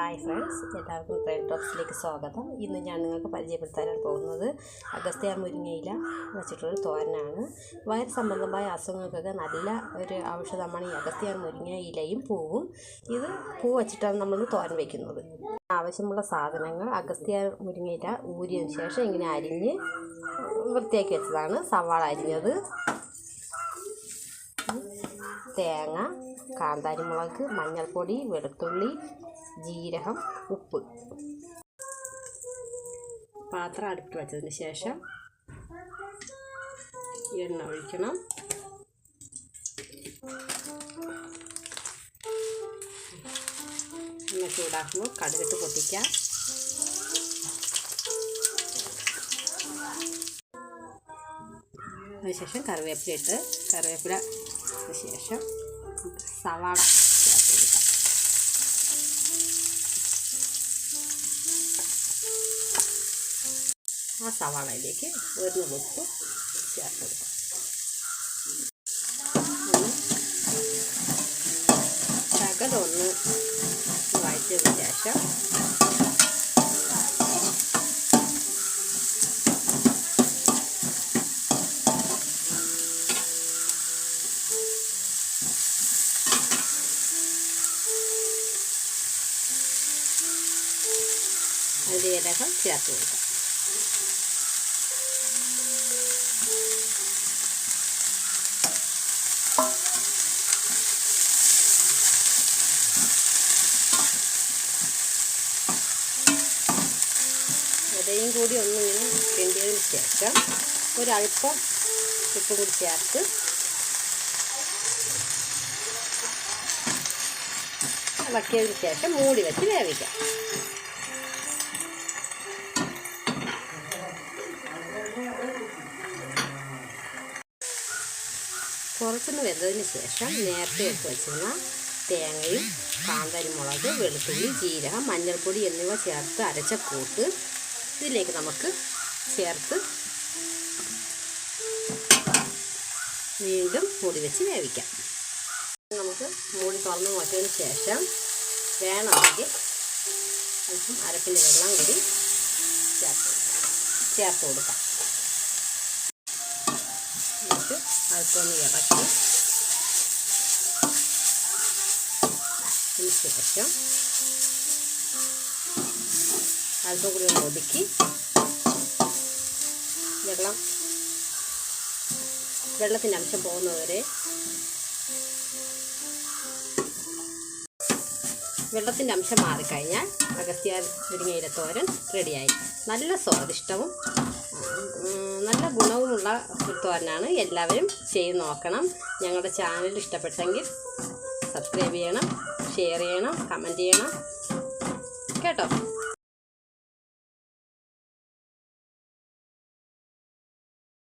Hi friends എല്ലാവർക്കും train ടോക്സിലേക്ക് സ്വാഗതം. ഇന്ന് ഞാൻ നിങ്ങൾക്ക് പരിചയപ്പെടുത്താനാണ് പോകുന്നത്. അഗസ്ത്യ മുരിങ്ങയില വെച്ചിട്ടുള്ള തോരനാണ്. വയർ സംബന്ധമായ അസുഖങ്ങൾക്കൊക്കെ നല്ല ഒരു ഔഷധമാണ് ഈ അഗസ്ത്യ മുരിങ്ങ ഇലയും പൂവും. ഇത് പൂ വച്ചിട്ടാണ് നമ്മൾ തോരൻ വയ്ക്കുന്നത് ആവശ്യമുള്ള സാധനങ്ങൾ അഗസ്ത്യ മുരിങ്ങയില ഊരിയതിന് ശേഷം ഇങ്ങനെ അരിഞ്ഞ് വൃത്തിയാക്കി വെച്ചതാണ്. സവാള അരിഞ്ഞത്. തേങ്ങ കാന്താരിമുളക് മഞ്ഞൾപ്പൊടി വെളുത്തുള്ളി ജീരകം ഉപ്പ്. പാത്രം അടുപ്പ് വെച്ചതിന് ശേഷം എണ്ണ ഒഴിക്കണം. എണ്ണ ചൂടാക്കുമ്പോൾ കടുകിട്ട് പൊട്ടിക്കാം. അതിനുശേഷം കറിവേപ്പില ഇട്ട് കറിവേപ്പില ശേഷം സവാള ആ സവാളയിലേക്ക് ഒരു ഉപ്പ് ചേർത്ത് കൊടുക്കാം ഒന്ന് ശകലം ഒന്ന് വഴറ്റിയതിന് ശേഷം അതിൻ്റെ ഇലകൾ ചേർത്ത് കൊടുക്കാം ഇലയും കൂടി ഒന്നിങ്ങനെ കിണ്ടിയതിന് ശേഷം ഒരല്പം കൂടി ചേർത്ത്. ഇളക്കിയതിന് ശേഷം മൂടി വെച്ച് വേവിക്കാം. കുറച്ചൊന്ന് വെന്തതിന് ശേഷം നേരത്തെ എടുത്ത് വെച്ചിരുന്ന തേങ്ങയും കാന്തരിമുളക് വെളുത്തുള്ളി ജീരകം മഞ്ഞൾപ്പൊടി എന്നിവ ചേർത്ത് അരച്ച കൂട്ട് ഇതിലേക്ക് നമുക്ക് ചേർത്ത് വീണ്ടും മൂടി വെച്ച് വേവിക്കാം. നമുക്ക് മൂടി തുറന്ന് നോക്കിയതിന് ശേഷം വേണമെങ്കിൽ അല്പം അരപ്പിന്റെ വെള്ളം കൂടി ചേർത്ത് ചേർത്ത് കൊടുക്കാം. എന്നിട്ട് അല്പമൊന്ന് ഇറക്കി അതിന് ശേഷം അല്പം ഒന്ന് ഒതുക്കി. വെള്ളം. വെള്ളത്തിന്റെ അംശം പോകുന്നതുവരെ. വെള്ളത്തിന്റെ അംശം മാറിക്കഴിഞ്ഞാൽ അഗസ്ത്യ മുരിങ്ങയില തോരൻ റെഡിയായി. നല്ല സ്വാദിഷ്ടവും നല്ല ഗുണവുമുള്ള ഒരു തോരനാണ്. എല്ലാവരും ചെയ്ത് നോക്കണം. ഞങ്ങളുടെ ചാനൽ ഇഷ്ടപ്പെട്ടെങ്കിൽ സബ്സ്ക്രൈബ് ചെയ്യണം ഷെയർ ചെയ്യണം കമന്റ് ചെയ്യണം. കേട്ടോ?